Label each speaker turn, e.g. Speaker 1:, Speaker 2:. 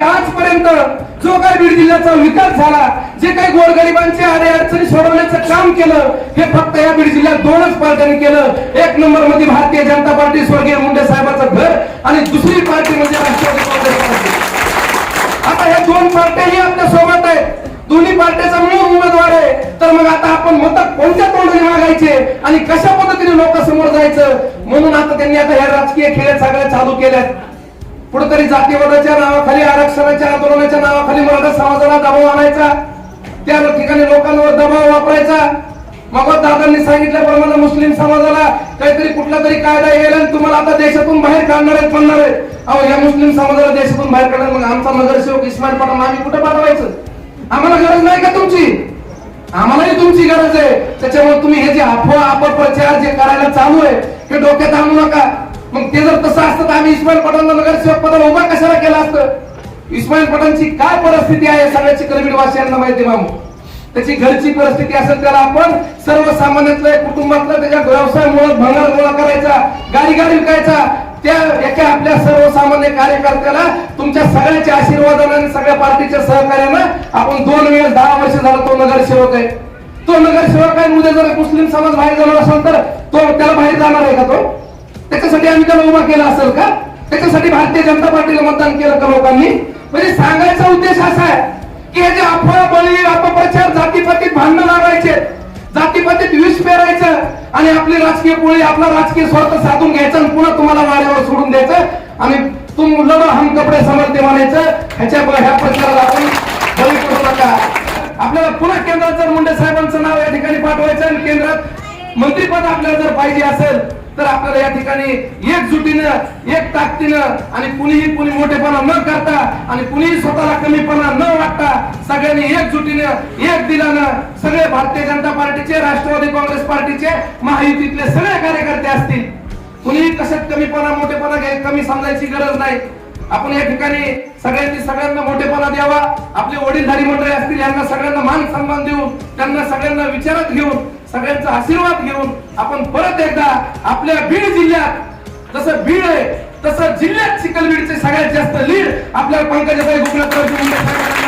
Speaker 1: आजपर्यंत जो काही बीड जिल्ह्याचा विकास झाला जे काही गोरगरिबांचे आडे अडचणी सोडवण्याचं काम केलं हे फक्त या बीड जिल्ह्यात दोनच पार्ट्यांनी केलं. एक नंबरमध्ये भारतीय जनता पार्टी स्वर्गीय मुंडे साहेबांचं घर आणि दुसरी पार्टी म्हणजे राष्ट्रवादी काँग्रेस पार्टी. आता हे दोन पार्ट्याही आपल्यासोबत आहेत. दोन्ही पार्ट्याचा मूळ उमेदवार आहे. तर मग आता आपण मत कोणत्या तोंडाने मागायचे आणि कशा पद्धतीने लोकांसमोर जायचं? म्हणून आता त्यांनी आता ह्या राजकीय खेळ सगळ्या चालू केल्यात. कुठेतरी जातीवादाच्या नावाखाली आरक्षणाच्या आंदोलनाच्या नावाखाली मराठा समाजाला दबाव आणायचा. त्या ठिकाणी लोकांवर दबाव वापरायचा. मग दादांनी सांगितल्याप्रमाणे मुस्लिम समाजाला काहीतरी कुठला तरी कायदा येईल आणि तुम्हाला आता देशातून बाहेर काढणार आहेत म्हणणार आहे अहो या मुस्लिम समाजाला देशातून बाहेर काढणार मग आमचा नगरसेवक इस्माईल पठाण आम्ही कुठे पाठवायचं? आम्हाला गरज नाही का तुमची? आम्हालाही तुमची गरज आहे. त्याच्यामुळे तुम्ही हे जे अफवा अपप्रचार जे करायला चालू आहे हे डोक्यात आणू नका. मग ते जर तसं असतं तर आम्ही इस्माईल पठाणला नगरसेवक पदाला उभा कशाला केला असतं? इस्माईल पठाणची काय परिस्थिती आहे सगळ्याची करबीड वासियांना माहिती मामू? त्याची घरची परिस्थिती असेल त्याला आपण सर्वसामान्यातलं कुटुंबातलं त्याच्या व्यवसायामुळे भंगार गोळा करायचा गाडी गाडी विकायचा त्या एका आपल्या सर्वसामान्य कार्यकर्त्याला तुमच्या सगळ्याच्या आशीर्वादानं आणि सगळ्या पार्टीच्या सहकार्यानं आपण दोन वेळेस दहा वर्ष झालं तो नगरसेवक आहे. तो नगरसेवक आहे उद्या जर मुस्लिम समाज बाहेर जाणार असेल तर तो त्याला बाहेर जाणार आहे का तो? त्याच्यासाठी आम्ही त्याला उभा केला असेल का? त्याच्यासाठी भारतीय जनता पार्टीला मतदान केलं का लोकांनी? म्हणजे सांगायचा उद्देश असा आहे की हे जे अफवा बळी अपप्रचार जातीपातीत भांडण लागायचे जातीपातीत विष पेरायचं आणि आपली राजकीय पोळी आपला राजकीय स्वार्थ साधून घ्यायचं आणि पुन्हा तुम्हाला वाड्यावर सोडून द्यायचं आणि तुम लढ हम कपडे समर्थ म्हणायचं ह्याच्या ह्या प्रचाराला आपण बळी करू नका. आपल्याला पुन्हा केंद्रात जर मुंडे साहेबांचं नाव या ठिकाणी पाठवायचं आणि केंद्रात मंत्रीपद आपल्याला जर पाहिजे असेल तर आपल्याला या ठिकाणी एकजुटीनं एक ताकदीनं आणि कुणीही कुणी मोठेपणा न करता आणि कुणीही स्वतःला कमीपणा न वाटता सगळ्यांनी एकजुटीनं एक दिलानं सगळे भारतीय जनता पार्टीचे राष्ट्रवादी काँग्रेस पार्टीचे महायुतीतले सगळे कार्यकर्ते असतील. कुणीही कशात कमीपणा मोठेपणा घ्याय कमी समजायची गरज नाही. आपण या ठिकाणी सगळ्यांनी सगळ्यांना मोठेपणा द्यावा. आपले वडीलधारी मंडळी असतील यांना सगळ्यांना मान सन्मान देऊन त्यांना सगळ्यांना विचारात घेऊन सगळ्यांचा आशीर्वाद घेऊन आपण परत एकदा आपल्या बीड जिल्ह्यात जसं बीड आहे तसं जिल्ह्यात चिखलबीडचे सगळ्यात जास्त लीड आपल्या पंकजाताई